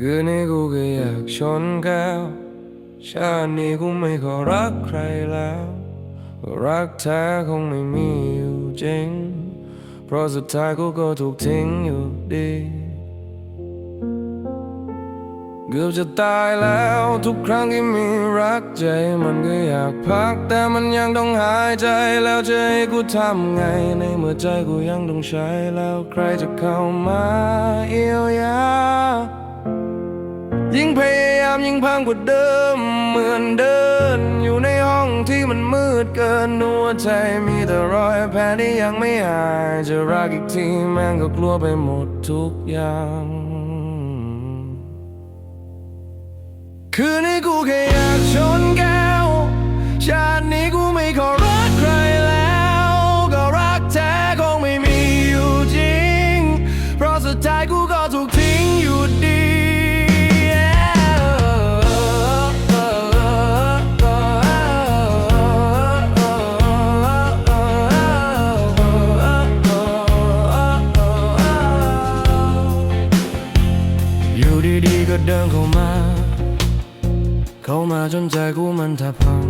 คืนนี้กูก็อยากชนแก้ว ชาตินี้กูไม่ขอรักใครแล้ว รักแท้คงไม่มีอยู่จริง เพราะสุดท้ายกูก็ถูกทิ้งอยู่ดี เกือบจะตายแล้วทุกครั้งที่มีรักใจมันก็อยากพัก แต่มันยังต้องหายใจแล้วจะให้กูทำไง ในเมื่อใจกูยังต้องใช้แล้วใครจะเข้ามาเยียวยา ยิ่งพยายามยิ่งพังกว่าเดิม เหมือนเดิน อยู่ในห้องที่มันมืดเกินหัวใจมีแต่รอยแผลที่ยังไม่หาย จะรักอีกทีแม่งก็กลัวไปหมดทุกอย่าง คืนนี้กูแค่อยากชนแก้วช ก็เดินเข้ามา เข้ามาจนใจกูมันแทบพัง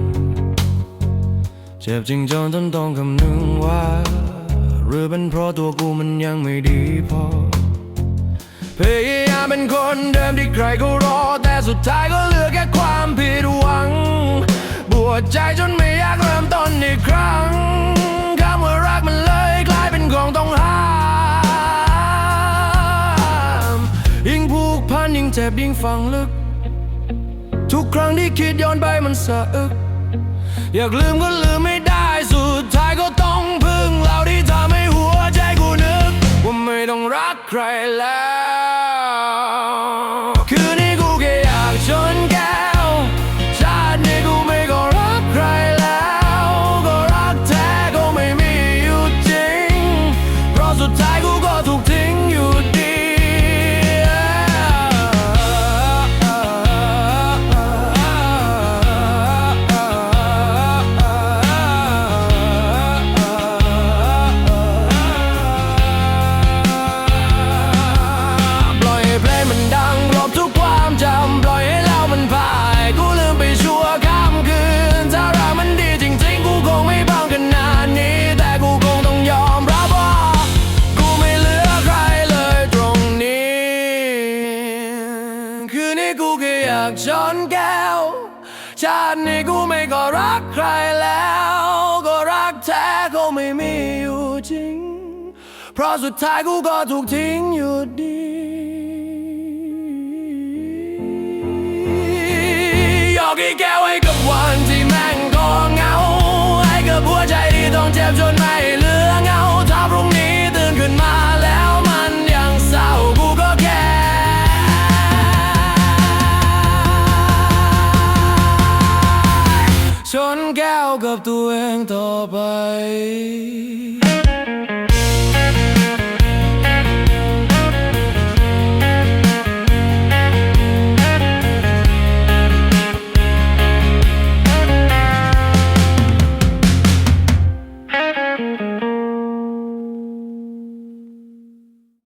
เจ็บจริงจนต้องต้องคำนึงว่า หรือเป็นเพราะตัวกูมันยังไม่ดีพอ พยายามเป็นคนเดิมที่ใครก็รอ แต่สุดท้ายก็เหลือแค่ความผิดหวังปวดใจจนไม่อยากเริ่มต้นอีกครั้งคำว่ารักมันเลยกลายเป็นของต้องห้ามยิ่งผูก พันยิ่งเจ็บยิ่งฝังลึก ทุกครั้งที่คิดย้อนไปมันสะอึก อยากลืมก็ลืมไม่ได้สุดท้ายก็ต้องพึ่งเราที่ทำให้หัวใจกูนึก ว่าไม่ต้องรักใครแล้ว กูแค่อยากชนแก้ว ชาตินี้กูไม่ก็รักใครแล้ว ก็รักแท้ก็ไม่มีอยู่จริง เพราะสุดท้ายกูก็ถูกทิ้งอยู่ดียอกอีกแก้วให้กับวันที่ ชนแก้วกับตัวเองต่อไป